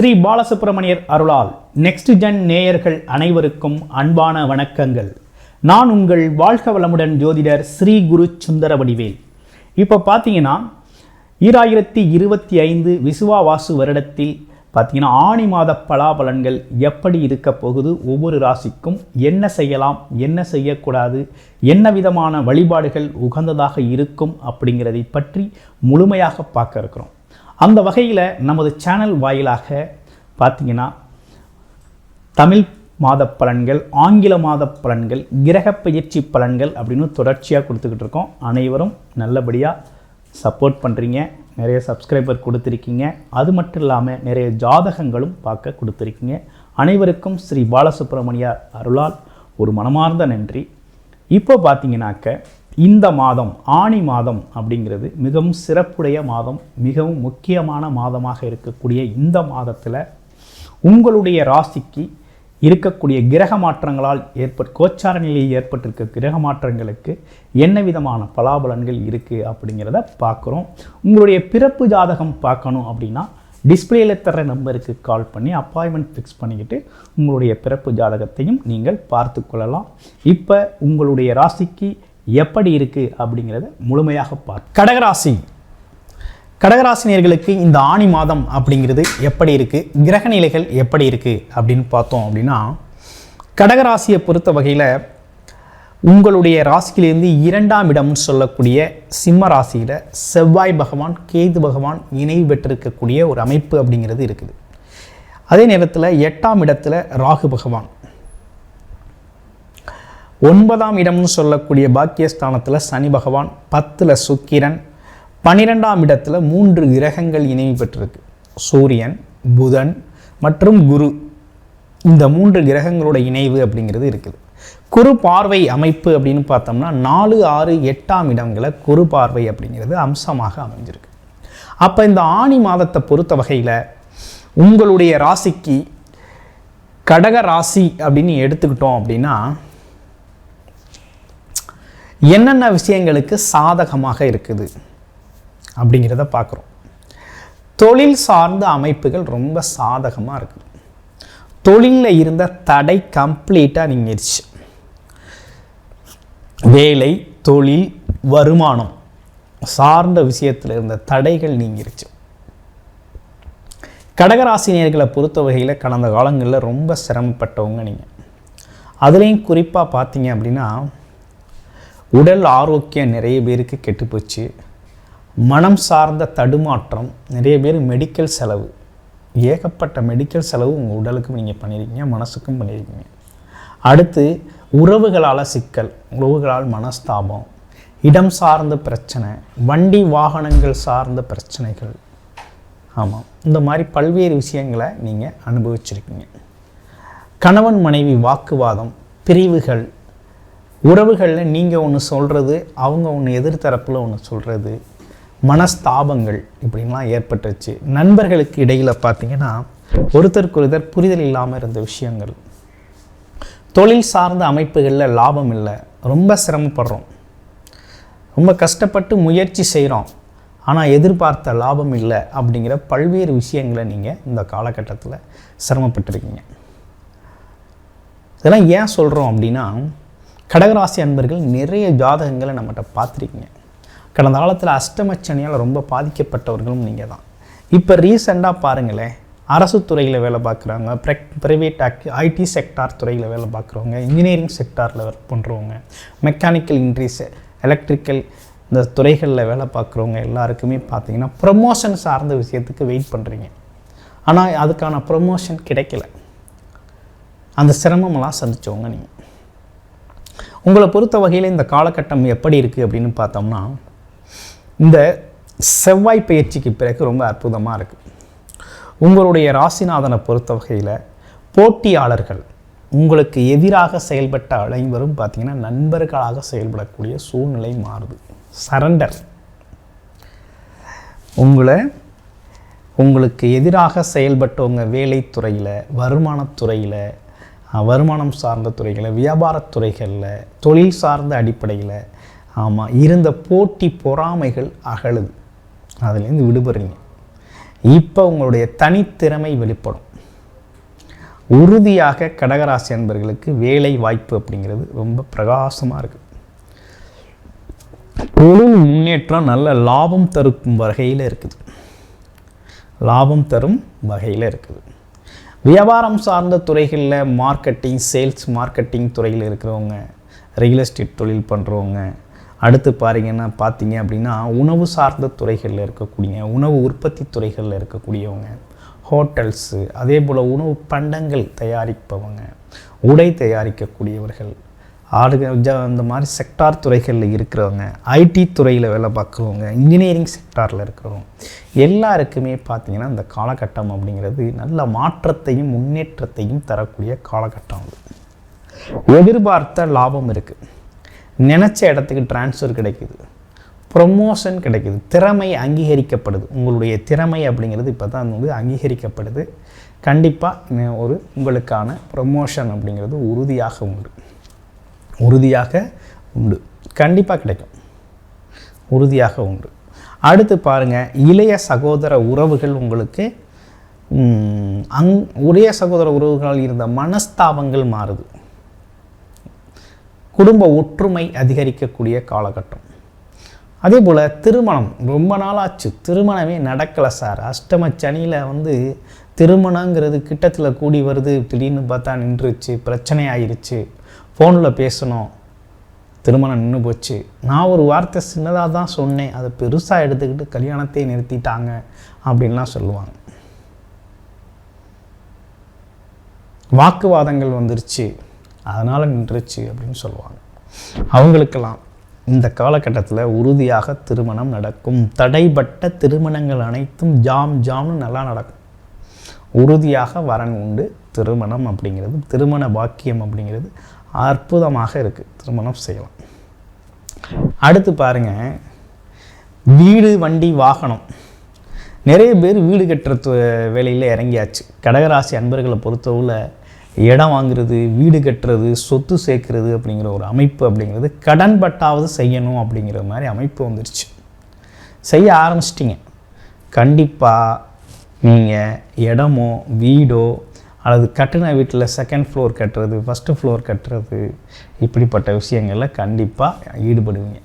ஸ்ரீ பாலசுப்ரமணியர் அருளால் next gen நேயர்கள் அனைவருக்கும் அன்பான வணக்கங்கள். நான் உங்கள் வாழ்க வளமுடன் ஜோதிடர் ஸ்ரீ குரு சுந்தர வடிவேல் இப்போ பார்த்தீங்கன்னா ஈராயிரத்தி இருபத்தி ஐந்து விசுவா வாசு வருடத்தில் பார்த்தீங்கன்னா ஆணி மாத பலாபலன்கள் எப்படி இருக்க போகுது ஒவ்வொரு ராசிக்கும் என்ன செய்யலாம் என்ன செய்யக்கூடாது என்ன விதமான வழிபாடுகள் உகந்ததாக இருக்கும் அப்படிங்கிறதை பற்றி முழுமையாக பார்க்க இருக்கிறோம். அந்த வகையில் நமது சேனல் வாயிலாக பார்த்தீங்கன்னா தமிழ் மாத பலன்கள் ஆங்கில மாத பலன்கள் கிரக பயிற்சி பலன்கள் அப்படின்னு தொடர்ச்சியாக கொடுத்துக்கிட்டு இருக்கோம். அனைவரும் நல்லபடியாக சப்போர்ட் பண்ணுறீங்க நிறைய சப்ஸ்கிரைபர் கொடுத்துருக்கீங்க. அது மட்டும் இல்லாமல் நிறைய ஜாதகங்களும் பார்க்க கொடுத்துருக்கீங்க. அனைவருக்கும் ஸ்ரீ பாலசுப்ரமணியார் அருளால் ஒரு மனமார்ந்த நன்றி. இப்போ பார்த்தீங்கன்னாக்க இந்த மாதம் ஆணி மாதம் அப்படிங்கிறது மிகவும் சிறப்புடைய மாதம் மிகவும் முக்கியமான மாதமாக இருக்கக்கூடிய இந்த மாதத்தில் உங்களுடைய ராசிக்கு இருக்கக்கூடிய கிரக மாற்றங்களால் ஏற்பட் கோச்சார நிலையில் ஏற்பட்டிருக்க கிரக மாற்றங்களுக்கு என்ன விதமான பலாபலன்கள் இருக்குது அப்படிங்கிறத பார்க்குறோம். உங்களுடைய பிறப்பு ஜாதகம் பார்க்கணும் அப்படின்னா டிஸ்பிளேல தர நம்பருக்கு கால் பண்ணி அப்பாயின்மெண்ட் ஃபிக்ஸ் பண்ணிக்கிட்டு உங்களுடைய பிறப்பு ஜாதகத்தையும் நீங்கள் பார்த்து கொள்ளலாம். இப்போ உங்களுடைய ராசிக்கு எப்படி இருக்குது அப்படிங்கிறத முழுமையாக பார்ப்போம் கடகராசி. கடகராசினியர்களுக்கு இந்த ஆணி மாதம் அப்படிங்கிறது எப்படி இருக்குது கிரக நிலைகள் எப்படி இருக்குது அப்படின்னு பார்த்தோம் அப்படின்னா கடகராசியை பொறுத்த வகையில் உங்களுடைய ராசியிலேருந்து இரண்டாம் இடம்னு சொல்லக்கூடிய சிம்ம ராசியில் செவ்வாய் பகவான் கேது பகவான் இணைவு பெற்றிருக்கக்கூடிய ஒரு அமைப்பு அப்படிங்கிறது இருக்குது. அதே நேரத்தில் எட்டாம் இடத்துல ராகு பகவான். ஒன்பதாம் இடம்னு சொல்லக்கூடிய பாக்கியஸ்தானத்தில் சனி பகவான் பத்தில் சுக்கிரன் பன்னிரெண்டாம் இடத்துல மூன்று கிரகங்கள் இணைவு பெற்றிருக்கு. சூரியன் புதன் மற்றும் குரு. இந்த மூன்று கிரகங்களோட இணைவு அப்படிங்கிறது இருக்குது. குரு பார்வை அமைப்பு அப்படின்னு பார்த்தோம்னா நாலு ஆறு எட்டாம் இடங்களை குரு பார்வை அப்படிங்கிறது அம்சமாக அமைஞ்சிருக்கு. அப்போ இந்த ஆணி மாதத்தை பொறுத்த வகையில் உங்களுடைய ராசிக்கு கடக ராசி அப்படின்னு எடுத்துக்கிட்டோம் அப்படின்னா என்னென்ன விஷயங்களுக்கு சாதகமாக இருக்குது அப்படிங்கிறத பார்க்குறோம். தொழில் சார்ந்த அமைப்புகள் ரொம்ப சாதகமாக இருக்குது. தொழிலில் இருந்த தடை கம்ப்ளீட்டாக நீங்கிருச்சு. வேலை தொழில் வருமானம் சார்ந்த விஷயத்தில் இருந்த தடைகள் நீங்கிருச்சு. கடகராசினியர்களை பொறுத்த வகையில் கடந்த காலங்களில் ரொம்ப சிரமப்பட்டவங்க நீங்கள் அதுலேயும் குறிப்பாக பார்த்தீங்க அப்படின்னா உடல் ஆரோக்கியம் நிறைய பேருக்கு கெட்டுப்போச்சு மனம் சார்ந்த தடுமாற்றம் நிறைய பேர் மெடிக்கல் செலவு. ஏகப்பட்ட மெடிக்கல் செலவு உங்கள் உடலுக்கும் நீங்கள் பண்ணியிருக்கீங்க மனசுக்கும் பண்ணியிருக்கீங்க அடுத்து உறவுகளால் சிக்கல் உறவுகளால் மனஸ்தாபம் இடம் சார்ந்த பிரச்சனை வண்டி வாகனங்கள் சார்ந்த பிரச்சனைகள். ஆமாம் இந்த மாதிரி பல்வேறு விஷயங்களை நீங்கள் அனுபவிச்சிருக்கீங்க. கணவன் மனைவி வாக்குவாதம் பிரிவுகள் உறவுகளில் நீங்கள் ஒன்று சொல்கிறது அவங்க ஒன்று எதிர்த்தரப்பில் ஒன்று சொல்கிறது மனஸ்தாபங்கள் இப்படின்லாம் ஏற்பட்டுச்சு நண்பர்களுக்கு இடையில் பார்த்தீங்கன்னா ஒருத்தருக்கு ஒருத்தர் புரிதல் இல்லாமல் இருந்த விஷயங்கள். தொழில் சார்ந்த அமைப்புகளில் லாபம் இல்லை. ரொம்ப சிரமப்படுறோம். ரொம்ப கஷ்டப்பட்டு முயற்சி செய்கிறோம் ஆனால் எதிர்பார்த்த லாபம் இல்லை அப்படிங்கிற பல்வேறு விஷயங்களை நீங்கள் இந்த காலகட்டத்தில் சிரமப்பட்டிருக்கீங்க. இதெல்லாம் ஏன் சொல்கிறோம் அப்படின்னா கடகராசி அன்பர்கள் நிறைய ஜாதகங்களை நம்மகிட்ட பார்த்துருக்கீங்க. கடந்த காலத்தில் அஷ்டமச்சனியால் ரொம்ப பாதிக்கப்பட்டவர்களும் நீங்கள் தான். இப்போ ரீசெண்டாக பாருங்களேன் அரசு துறையில் வேலை பார்க்குறவங்க ப்ரெக் ப்ரைவேட் ஆக் ஐடி செக்டார் துறையில் வேலை பார்க்குறவங்க இன்ஜினியரிங் செக்டாரில் ஒர்க் பண்ணுறவங்க மெக்கானிக்கல் இன்ட்ரீஸ் எலக்ட்ரிக்கல் இந்த துறைகளில் வேலை பார்க்குறவங்க எல்லாருக்குமே பார்த்தீங்கன்னா ப்ரமோஷன் சார்ந்த விஷயத்துக்கு வெயிட் பண்ணுறீங்க ஆனால் அதுக்கான ப்ரமோஷன் கிடைக்கல. அந்த சிரமமெல்லாம் சந்தித்தவங்க நீங்கள் உங்களை பொறுத்த வகையில் இந்த காலகட்டம் எப்படி இருக்குது அப்படின்னு பார்த்தோம்னா இந்த செவ்வாய் பயிற்சிக்கு பிறகு ரொம்ப அற்புதமாக இருக்குது உங்களுடைய ராசிநாதனை பொறுத்த வகையில் போட்டியாளர்கள் உங்களுக்கு எதிராக செயல்பட்ட அனைவரும் பார்த்தீங்கன்னா நண்பர்களாக செயல்படக்கூடிய சூழ்நிலை மாறுது. சரண்டர் உங்களை உங்களுக்கு எதிராக செயல்பட்டவங்க வேலைத்துறையில் வருமானத்துறையில் வருமானம் சார்ந்த துறைகளில் வியாபாரத் துறைகளில் தொழில் சார்ந்த அடிப்படையில் ஆமாம் இருந்த போட்டி பொறாமைகள் அகலுது. அதுலேருந்து விடுபடுறீங்க. இப்போ உங்களுடைய தனித்திறமை வெளிப்படும். உறுதியாக கடகராசி அன்பர்களுக்கு வேலை வாய்ப்பு அப்படிங்கிறது ரொம்ப பிரகாசமாக இருக்குது தொழில் முன்னேற்றம் நல்ல லாபம் தரும் வகையில் இருக்குது. லாபம் தரும் வகையில் இருக்குது. வியாபாரம் சார்ந்த துறைகளில் மார்க்கெட்டிங் சேல்ஸ் மார்க்கெட்டிங் துறையில் இருக்கிறவங்க ரியல் எஸ்டேட் தொழில் பண்ணுறவங்க அடுத்து பாருங்கன்னா பார்த்தீங்க அப்படின்னா உணவு சார்ந்த துறைகளில் இருக்கக்கூடிய உணவு உற்பத்தி துறைகளில் இருக்கக்கூடியவங்க ஹோட்டல்ஸு அதே போல் உணவு பண்டங்கள் தயாரிப்பவங்க உடை தயாரிக்கக்கூடியவர்கள் ஆடுக இந்த அந்த மாதிரி செக்டார் துறைகளில் இருக்கிறவங்க ஐடி துறையில் வேலை பார்க்குறவங்க இன்ஜினியரிங் செக்டாரில் இருக்கிறவங்க எல்லாருக்குமே பார்த்திங்கன்னா இந்த காலகட்டம் அப்படிங்கிறது நல்ல மாற்றத்தையும் முன்னேற்றத்தையும் தரக்கூடிய காலகட்டம் அது. எதிர்பார்த்த லாபம் இருக்குது நினச்ச இடத்துக்கு டிரான்ஸ்ஃபர் கிடைக்குது. ப்ரொமோஷன் கிடைக்குது. திறமை அங்கீகரிக்கப்படுது. உங்களுடைய திறமை அப்படிங்கிறது இப்போ தான் வந்து அங்கீகரிக்கப்படுது. கண்டிப்பாக ஒரு உங்களுக்கான ப்ரொமோஷன் அப்படிங்கிறது உறுதியாக உண்டு உறுதியாக உண்டு. கண்டிப்பாக கிடைக்கும். உறுதியாக உண்டு. அடுத்து பாருங்கள் இளைய சகோதர உறவுகள் உங்களுக்கு அங் உடைய சகோதர உறவுகளால் இருந்த மனஸ்தாபங்கள் மாறுது. குடும்ப ஒற்றுமை அதிகரிக்கக்கூடிய காலகட்டம். அதே போல் திருமணம் ரொம்ப நாளாச்சு. திருமணமே நடக்கலை சார். அஷ்டம சனியில் வந்து திருமணங்கிறது கிட்டத்தில் கூடி வருது. திடீர்னு பார்த்தா நின்றுச்சு பிரச்சனை ஆயிருச்சு ஃபோனில் பேசணும். திருமணம் நின்று போச்சு. நான் ஒரு வார்த்தை சின்னதாக தான் சொன்னேன். அதை பெருசாக எடுத்துக்கிட்டு கல்யாணத்தை நிறுத்திட்டாங்க அப்படின்லாம் சொல்லுவாங்க. வாக்குவாதங்கள் வந்துருச்சு. அதனால் நின்றுச்சு அப்படின்னு சொல்லுவாங்க. அவங்களுக்கெல்லாம் இந்த காலகட்டத்தில் உறுதியாக திருமணம் நடக்கும். தடைப்பட்ட திருமணங்கள் அனைத்தும் ஜாம் ஜாம்னு நல்லா நடக்கும். உறுதியாக வரன் உண்டு. திருமணம் அப்படிங்கிறது திருமண பாக்கியம் அப்படிங்கிறது அற்புதமாக இருக்குது திருமணம் செய்யலாம். அடுத்து பாருங்க. வீடு வண்டி வாகனம். நிறைய பேர் வீடு கட்டுற வேலையில் இறங்கியாச்சு. கடகராசி அன்பர்களை பொறுத்தவரை இடம் வாங்குறது வீடு கட்டுறது சொத்து சேர்க்கறது அப்படிங்கிற ஒரு அமைப்பு அப்படிங்கிறது கடன்பட்டாவது செய்யணும் அப்படிங்கிற மாதிரி அமைப்பு வந்துருச்சு. செய்ய ஆரம்பிச்சிட்டிங்க. கண்டிப்பாக நீங்கள் இடமோ வீடோ அல்லது கட்டின வீட்டில் செகண்ட் ஃப்ளோர் கட்டுறது ஃபஸ்ட்டு ஃப்ளோர் கட்டுறது இப்படிப்பட்ட விஷயங்களில் கண்டிப்பாக ஈடுபடுவீங்க.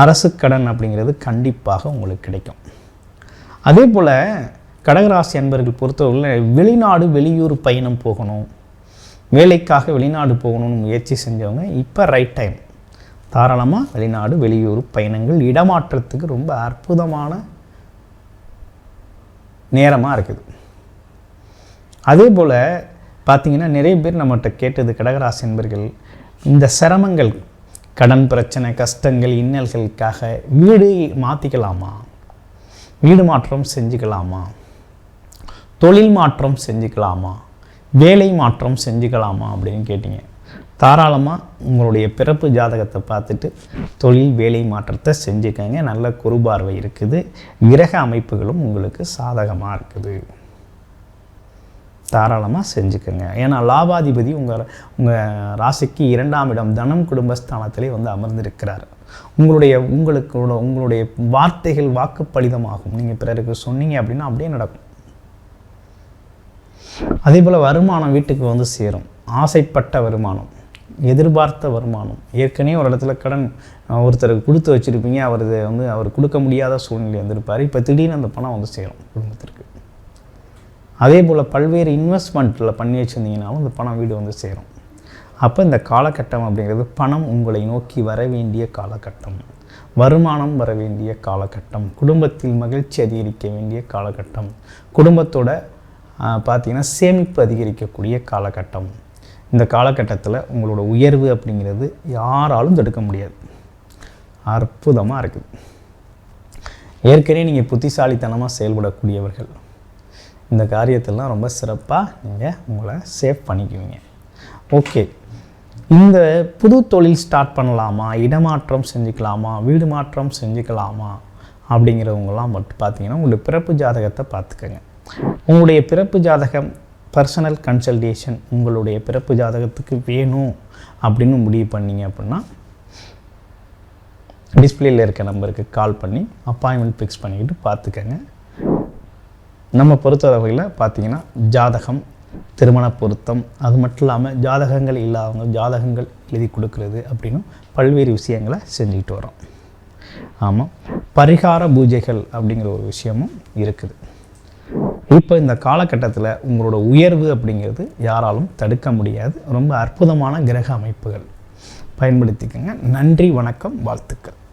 அரசு கடன் அப்படிங்கிறது கண்டிப்பாக உங்களுக்கு கிடைக்கும். அதே போல் கடகராசி அன்பர்கள் பொறுத்தவரையில் வெளிநாடு வெளியூர் பயணம் போகணும். வேலைக்காக வெளிநாடு போகணும்னு முயற்சி செஞ்சவங்க இப்போ ரைட் டைம் தாராளமாக வெளிநாடு வெளியூர் பயணங்கள் இடமாற்றத்துக்கு ரொம்ப அற்புதமான நேரமாக இருக்குது. அதே போல் பார்த்திங்கன்னா நிறைய பேர் நம்மகிட்ட கேட்டது கடகராசி என்பர்கள் இந்த சிரமங்கள் கடன் பிரச்சனை கஷ்டங்கள் இன்னல்களுக்காக வீடு மாற்றிக்கலாமா வீடு மாற்றம் செஞ்சுக்கலாமா? தொழில் மாற்றம் செஞ்சுக்கலாமா? வேலை மாற்றம் செஞ்சுக்கலாமா அப்படின்னு கேட்டீங்க. தாராளமாக உங்களுடைய பிறப்பு ஜாதகத்தை பார்த்துட்டு தொழில் வேலை மாற்றத்தை செஞ்சுக்கங்க. நல்ல குறுபார்வை இருக்குது. கிரக அமைப்புகளும் உங்களுக்கு சாதகமாக இருக்குது. தாராளமாக செஞ்சுக்கோங்க. ஏன்னா லாபாதிபதி உங்கள் உங்கள் ராசிக்கு இரண்டாம் இடம் தனம் குடும்பஸ்தானத்திலே வந்து அமர்ந்திருக்கிறார். உங்களுடைய உங்களுக்கு உங்களுடைய வார்த்தைகள் வாக்குப்பளிதமாகும் நீங்கள் பிறருக்கு சொன்னீங்க அப்படின்னா அப்படியே நடக்கும். அதே போல் வருமானம் வீட்டுக்கு வந்து சேரும். ஆசைப்பட்ட வருமானம் எதிர்பார்த்த வருமானம். ஏற்கனவே ஒரு இடத்துல கடன் ஒருத்தருக்கு கொடுத்து வச்சுருப்பீங்க. அவர் இதை வந்து அவர் கொடுக்க முடியாத சூழ்நிலை வந்திருப்பார் இப்போ திடீர்னு அந்த பணம் வந்து சேரும் குடும்பத்திற்கு. அதே போல் பல்வேறு இன்வெஸ்ட்மெண்ட்டில் பண்ணி வச்சுருந்தீங்கனாலும் இந்த பணம் வீடு வந்து சேரும். அப்போ இந்த காலகட்டம் அப்படிங்கிறது பணம் உங்களை நோக்கி வர வேண்டிய காலகட்டம். வருமானம் வர வேண்டிய காலகட்டம். குடும்பத்தில் மகிழ்ச்சி அதிகரிக்க வேண்டிய காலகட்டம். குடும்பத்தோட பார்த்திங்கன்னா சேமிப்பு அதிகரிக்கக்கூடிய காலகட்டம். இந்த காலகட்டத்தில் உங்களோட உயர்வு அப்படிங்கிறது யாராலும் தடுக்க முடியாது. அற்புதமாக இருக்குது. ஏற்கனவே நீங்கள் புத்திசாலித்தனமாக செயல்படக்கூடியவர்கள். இந்த காரியத்தெல்லாம் ரொம்ப சிறப்பாக நீங்கள் உங்களை சேவ் பண்ணிக்குவீங்க. ஓகே இந்த புது தொழில் ஸ்டார்ட் பண்ணலாமா? இடமாற்றம் செஞ்சுக்கலாமா? வீடு மாற்றம் செஞ்சுக்கலாமா? அப்படிங்கிறவங்கலாம் மட்டும் பார்த்தீங்கன்னா உங்களுடைய பிறப்பு ஜாதகத்தை பார்த்துக்கோங்க. உங்களுடைய பிறப்பு ஜாதகம் பர்சனல் கன்சல்டேஷன் உங்களுடைய பிறப்பு ஜாதகத்துக்கு வேணும் அப்படின்னு முடிவு பண்ணீங்க அப்படின்னா டிஸ்பிளேயில் இருக்க நம்பருக்கு கால் பண்ணி அப்பாயின்மெண்ட் ஃபிக்ஸ் பண்ணிக்கிட்டு பார்த்துக்கங்க. நம்ம பொறுத்தவரையில் பார்த்தீங்கன்னா ஜாதகம் திருமண பொருத்தம் அது மட்டும் இல்லாமல் ஜாதகங்கள் இல்லாதவங்க ஜாதகங்கள் எழுதி கொடுக்கறது அப்படின்னு பல்வேறு விஷயங்களை செஞ்சுக்கிட்டு வரோம் ஆமாம் பரிகார பூஜைகள் அப்படிங்கிற ஒரு விஷயமும் இருக்குது. இப்போ இந்த காலகட்டத்தில் உங்களோட உயர்வு அப்படிங்கிறது யாராலும் தடுக்க முடியாது. ரொம்ப அற்புதமான கிரக அமைப்புகள். பயன்படுத்திக்கங்க. நன்றி வணக்கம் வாழ்த்துக்கள்.